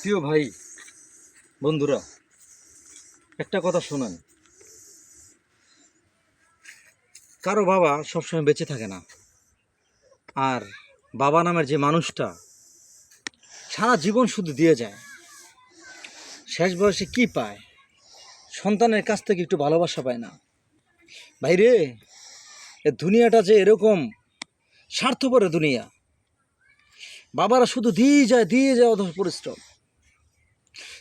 প্রিয় ভাই, বন্ধুরা, একটা কথা শোনেন। কারও বাবা সবসময় বেঁচে থাকে না। আর বাবা নামের যে মানুষটা, সারা জীবন শুধু দিয়ে যায়। শেষ বয়সে কি পায়? সন্তানের কাছ থেকে একটু ভালোবাসা পায় না। ভাইরে এ দুনিয়াটা যে এরকম স্বার্থপরের দুনিয়া। বাবারা শুধু দিয়ে যায় দিয়ে যায় অধ পরিশ্রম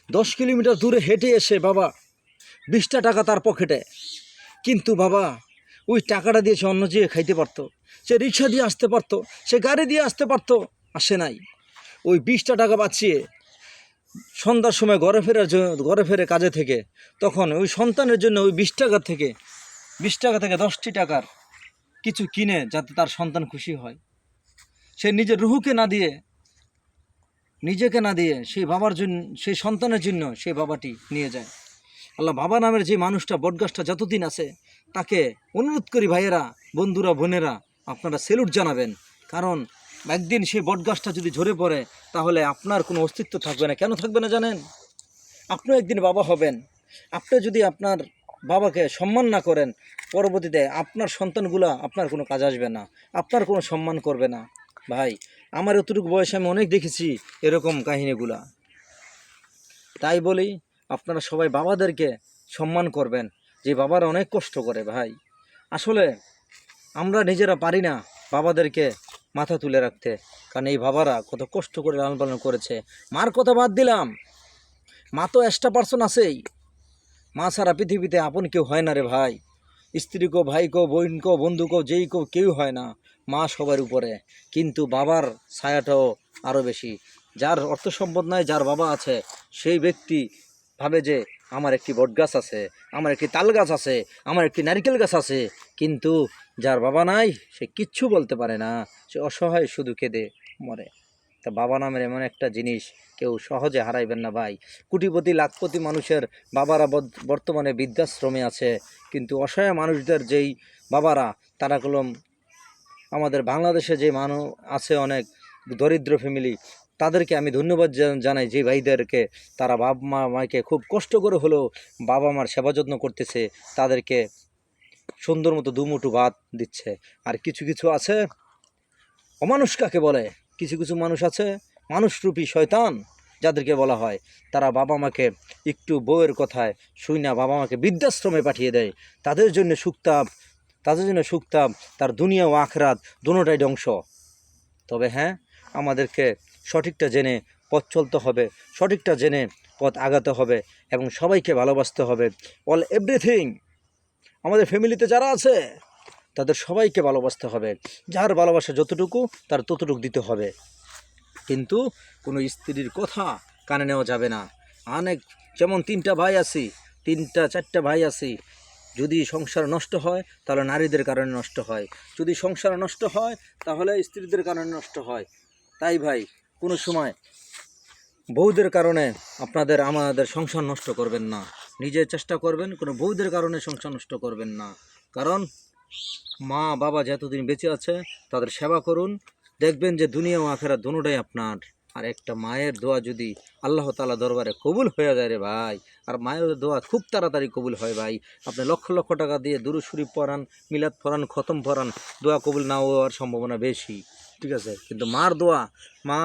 দশ কিলোমিটার দূরে হেঁটে এসে বাবা বিশটা টাকা তার পকেটে। কিন্তু বাবা, ওই টাকাটা দিয়ে সে অন্য যেয়ে খাইতে পারতো, সে রিক্সা দিয়ে আসতে পারতো, সে গাড়ি দিয়ে আসতে পারতো আসে নাই। ওই বিশটা টাকা বাঁচিয়ে সন্ধ্যার সময় ঘরে ফেরার জন্য ঘরে ফেরে কাজে থেকে তখন ওই সন্তানের জন্য ওই বিশ টাকা থেকে, বিশ টাকা থেকে দশটি টাকার কিছু কিনে যাতে তার সন্তান খুশি হয়। সে নিজের রুহুকে না দিয়ে নিজেকে না দিয়ে সেই বাবার জন্য, সেই সন্তানের জন্য সেই বাবাটি নিয়ে যায়। আল্লাহ বাবা নামের যে মানুষটা, বটগাছটা যতদিন আছে, তাকে অনুরোধ করি ভাইয়েরা, বন্ধুরা, বোনেরা, আপনারা সেলুট জানাবেন। কারণ একদিন সেই বটগাছটা যদি ঝরে পড়ে, তাহলে আপনার কোনো অস্তিত্ব থাকবে না। কেন থাকবে না জানেন? আপনিও একদিন বাবা হবেন। আপনি যদি আপনার বাবাকে সম্মান না করেন, পরবর্তীতে আপনার সন্তানগুলা আপনার কোনো কাজ আসবে না, আপনার কোনো সম্মান করবে না। ভাই আমার এতটুকু বয়সে আমি অনেক দেখেছি এরকম কাহিনীগুলা। তাই বলি, আপনারা সবাই বাবাদেরকে সম্মান করবেন, যে বাবারা অনেক কষ্ট করে ভাই। আসলে আমরা নিজেরা পারি না বাবাদেরকে মাথা তুলে রাখতে, কারণ এই বাবারা কত কষ্ট করে লালন পালন করেছে। মার কথা বাদ দিলাম, মা তো এক্সট্রা পার্সন আছেই। মা ছাড়া পৃথিবীতে আপন কেউ হয় না রে ভাই। স্ত্রী কো ভাই কো বোন কো বন্ধু কো যেই কো কেউ হয় না মা সবার উপরে। কিন্তু বাবার ছায়াটাও আরও বেশি। যার অর্থ সম্পদ নাই, যার বাবা আছে, সেই ব্যক্তি ভাবে যে আমার একটি বটগাছ আছে, আমার একটি তাল গাছ আছে, আমার একটি নারকেল গাছ আছে, কিন্তু যার বাবা নাই, সে কিচ্ছু বলতে পারে না। সে অসহায়, শুধু কেঁদে মরে। তা বাবা নামের এমন একটা জিনিস কেউ সহজে হারাইবেন না ভাই। কোটিপতি, লাখপতি মানুষের বাবারা বর্তমানে বৃদ্ধাশ্রমে আছে, কিন্তু অসহায় মানুষদের যেই বাবারা, তারা কলম আমাদের বাংলাদেশে যে মানুষ আছে অনেক দরিদ্র ফ্যামিলি তাদেরকে আমি ধন্যবাদ জানাই যে ভাইদেরকে। তারা বাবা মা, মাকে খুব কষ্ট করে হলেও বাবা মার সেবা যত্ন করতেছে, তাদেরকে সুন্দর মতো দুমুঠো ভাত দিচ্ছে। আর কিছু কিছু আছে? অমানুষ কাকে বলে? কিছু কিছু মানুষ আছে, মানুষরূপী শয়তান যাদেরকে বলা হয়, তারা বাবা মাকে একটু বউয়ের কথায় শুই না বাবা মাকে বৃদ্ধাশ্রমে পাঠিয়ে দেয়। তাদের জন্য সুক্তাপ তাদের জন্য সুক্তাপ তার দুনিয়া ও আখরাত দুটাই ধ্বংস। তবে হ্যাঁ আমাদেরকে সঠিকটা জেনে পথ চলতে হবে, সঠিকটা জেনে পথ আগাতে হবে এবং সবাইকে ভালোবাসতে হবে। অল এভরিথিং আমাদের ফ্যামিলিতে যারা আছে তাদের সবাইকে ভালোবাসতে হবে। যার ভালোবাসা যতটুকু, তার ততটুকু দিতে হবে। কিন্তু কোনো স্ত্রীর কথা কানে নেওয়া যাবে না। অনেক যেমন তিনটা ভাই আছি, তিনটা, চারটা ভাই আছি, যদি সংসার নষ্ট হয়, তাহলে নারীদের কারণে নষ্ট হয়। যদি সংসার নষ্ট হয়, তাহলে স্ত্রীদের কারণে নষ্ট হয়। তাই ভাই, কোনো সময় বউদের কারণে আপনাদের, আমাদের সংসার নষ্ট করবেন না। নিজে চেষ্টা করবেন, কোনো বউদের কারণে সংসার নষ্ট করবেন না। কারণ মা বাবা যতদিন বেঁচে আছে, তাদের সেবা করুন। দেখবেন যে দুনিয়া ও আখেরা দুটাই আপনার। আর একটা মায়ের দোয়া যদি আল্লাহ তালা দরবারে কবুল হয়ে যায় রে ভাই, আর মায়ের দোয়া খুব তাড়াতাড়ি কবুল হয় ভাই। আপনি লক্ষ লক্ষ টাকা দিয়ে দুরু শরীফ পড়ান, মিলাদ পড়ান, খতম পড়ান, দোয়া কবুল না হওয়ার সম্ভাবনা বেশি। ঠিক আছে? কিন্তু মার দোয়া, মা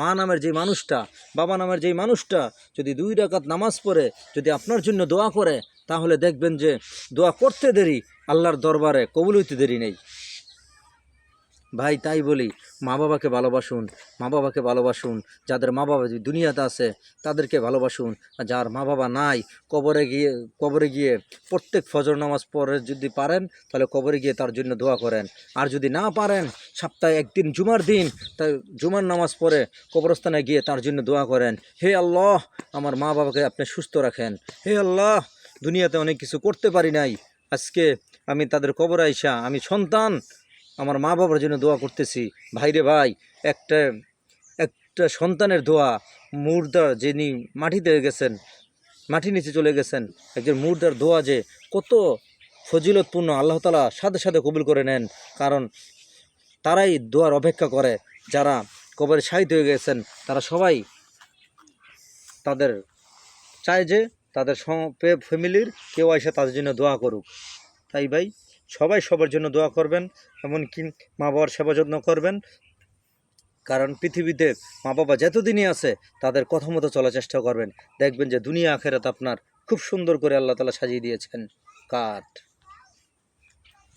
মা নামের যে মানুষটা, বাবা নামের যেই মানুষটা যদি দুই রাকাত নামাজ পড়ে, যদি আপনার জন্য দোয়া করে, তাহলে দেখবেন যে দোয়া করতে দেরি, আল্লাহর দরবারে কবুল হইতে দেরি নেই। ভাই, তাই বলি মা বাবাকে ভালোবাসুন মা বাবাকে ভালোবাসুন, যাদের মা বাবা দুনিয়াতে আছে, তাদেরকে ভালোবাসুন। আর যার মা বাবা নাই, কবরে গিয়ে কবরে গিয়ে প্রত্যেক ফজর নামাজ পড়ে যদি পারেন, তাহলে কবরে গিয়ে তার জন্য দোয়া করেন। আর যদি না পারেন, সপ্তাহে একদিন জুমার দিন, তাই জুমার নামাজ পড়ে কবরস্থানে গিয়ে তার জন্য দোয়া করেন। হে আল্লাহ, আমার মা বাবাকে আপনি সুস্থ রাখেন। হে আল্লাহ, দুনিয়াতে অনেক কিছু করতে পারি নাই। আজকে আমি তাদের কবর আইসা, আমি সন্তান আমার মা বাবার জন্য দোয়া করতেছি। ভাইরে ভাই, একটা একটা সন্তানের দোয়া মুর্দার যিনি মাটিতে গেছেন মাটি নিচে চলে গেছেন, একজন মুর্দার দোয়া যে কত ফজিলতপূর্ণ আল্লাহ তালা সাথে সাথে কবুল করে নেন। কারণ তারাই দোয়ার অপেক্ষা করে, যারা কবরে শাহিদ হয়ে গেছেন, তারা সবাই তাদের চায় যে তাদের ফ্যামিলির কেউ এসে তাদের জন্য দোয়া করুক। তাই ভাই সবাই সবার জন্য দোয়া করবেন, এমনকি মা বাবার সেবা যত্ন করবেন। কারণ পৃথিবীতে মা বাবা যতদিনই আছে, তাদের কথা মতো চলার চেষ্টা করবেন। দেখবেন যে দুনিয়া, আখেরাত আপনার খুব সুন্দর করে আল্লাহ তালা সাজিয়ে দিয়েছেন। কাঠ।